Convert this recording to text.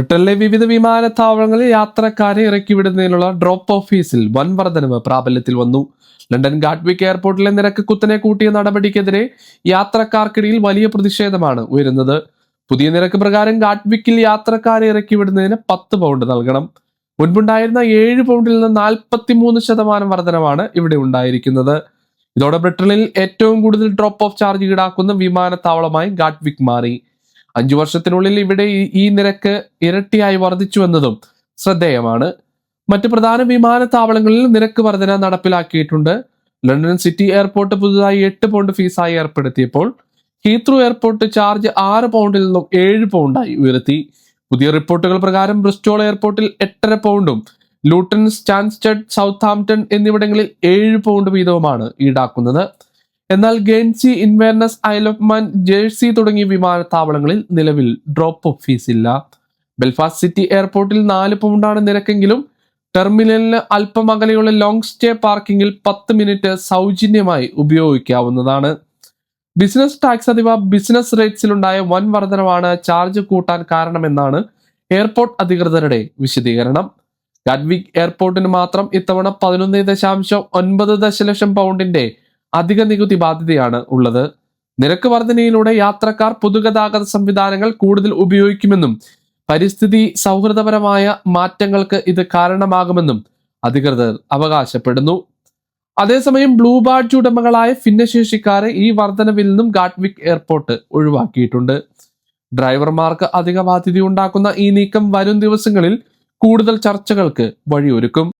ബ്രിട്ടനിലെ വിവിധ വിമാനത്താവളങ്ങളിൽ യാത്രക്കാരെ ഇറക്കിവിടുന്നതിനുള്ള ഡ്രോപ്പ് ഓഫീസിൽ വൻ വർധനവ് പ്രാബല്യത്തിൽ വന്നു. ലണ്ടൻ ഗാഡ്വിക് എയർപോർട്ടിലെ നിരക്ക് കുത്തനെ കൂട്ടിയ നടപടിക്കെതിരെ യാത്രക്കാർക്കിടയിൽ വലിയ പ്രതിഷേധമാണ് ഉയരുന്നത്. പുതിയ നിരക്ക് പ്രകാരം ഗാഡ്വിക്കിൽ യാത്രക്കാരെ ഇറക്കിവിടുന്നതിന് പത്ത് പൗണ്ട് നൽകണം. മുൻപുണ്ടായിരുന്ന ഏഴ് പൗണ്ടിൽ നിന്ന് നാൽപ്പത്തി മൂന്ന് ശതമാനം വർധനമാണ് ഇവിടെ ഉണ്ടായിരിക്കുന്നത്. ഇതോടെ ബ്രിട്ടനിൽ ഏറ്റവും കൂടുതൽ ഡ്രോപ്പ് ഓഫ് ചാർജ് ഈടാക്കുന്ന വിമാനത്താവളമായി ഗാഡ്വിക് മാറി. അഞ്ചു വർഷത്തിനുള്ളിൽ ഇവിടെ ഈ- നിരക്ക് ഇരട്ടിയായി വർദ്ധിച്ചുവെന്നതും ശ്രദ്ധേയമാണ്. മറ്റ് പ്രധാന വിമാനത്താവളങ്ങളിൽ നിരക്ക് വർധന നടപ്പിലാക്കിയിട്ടുണ്ട്. ലണ്ടൻ സിറ്റി എയർപോർട്ട് പുതുതായി എട്ട് പൗണ്ട് ഫീസായി ഏർപ്പെടുത്തിയപ്പോൾ ഹീത്രൂ എയർപോർട്ട് ചാർജ് ആറ് പൗണ്ടിൽ നിന്നും ഏഴ് പൗണ്ടായി ഉയർത്തി. പുതിയ റിപ്പോർട്ടുകൾ പ്രകാരം ബ്രിസ്റ്റോൾ എയർപോർട്ടിൽ എട്ടര പൗണ്ടും ലൂട്ടൺ സ്റ്റാൻസ്റ്റഡ് സൗത്ത് എന്നിവിടങ്ങളിൽ ഏഴ് പൗണ്ട് വീതവുമാണ് ഈടാക്കുന്നത്. എന്നാൽ Guernsey Inverness Isle of Man Jersey തുടങ്ങിയ വിമാനത്താവളങ്ങളിൽ നിലവിൽ ഡ്രോപ്പ് ഓഫ് ഫീസ് ഇല്ല. ബെൽഫാസ്റ്റ് സിറ്റി എയർപോർട്ടിൽ നാല് പൗണ്ടാണ് നിരക്കെങ്കിലും ടെർമിനലിന് അല്പം അകലെയുള്ള ലോങ് സ്റ്റേ പാർക്കിംഗിൽ പത്ത് മിനിറ്റ് സൗജന്യമായി ഉപയോഗിക്കാവുന്നതാണ്. ബിസിനസ് ടാക്സ് അഥവാ ബിസിനസ് റേറ്റ്സിലുണ്ടായ വൻ വർധനവാണ് ചാർജ് കൂട്ടാൻ കാരണമെന്നാണ് എയർപോർട്ട് അധികൃതരുടെ വിശദീകരണം. ഗാഡ്വിക് എയർപോർട്ടിന് മാത്രം ഇത്തവണ പതിനൊന്ന് ദശാംശം ഒൻപത് ദശലക്ഷം പൗണ്ടിന്റെ അധിക നികുതി ബാധ്യതയാണ് ഉള്ളത്. നിരക്ക് വർധനയിലൂടെ യാത്രക്കാർ പൊതുഗതാഗത സംവിധാനങ്ങൾ കൂടുതൽ ഉപയോഗിക്കുമെന്നും പരിസ്ഥിതി സൗഹൃദപരമായ മാറ്റങ്ങൾക്ക് ഇത് കാരണമാകുമെന്നും അധികൃതർ അവകാശപ്പെടുന്നു. അതേസമയം ബ്ലൂ ബാഡ്ജ് ഉടമകളായ ഭിന്നശേഷിക്കാരെ ഈ വർധനവിൽ നിന്നും ഗാഡ്വിക് എയർപോർട്ട് ഒഴിവാക്കിയിട്ടുണ്ട്. ഡ്രൈവർമാർക്ക് അധിക ബാധ്യത ഉണ്ടാക്കുന്ന ഈ നീക്കം വരും ദിവസങ്ങളിൽ കൂടുതൽ ചർച്ചകൾക്ക് വഴിയൊരുക്കും.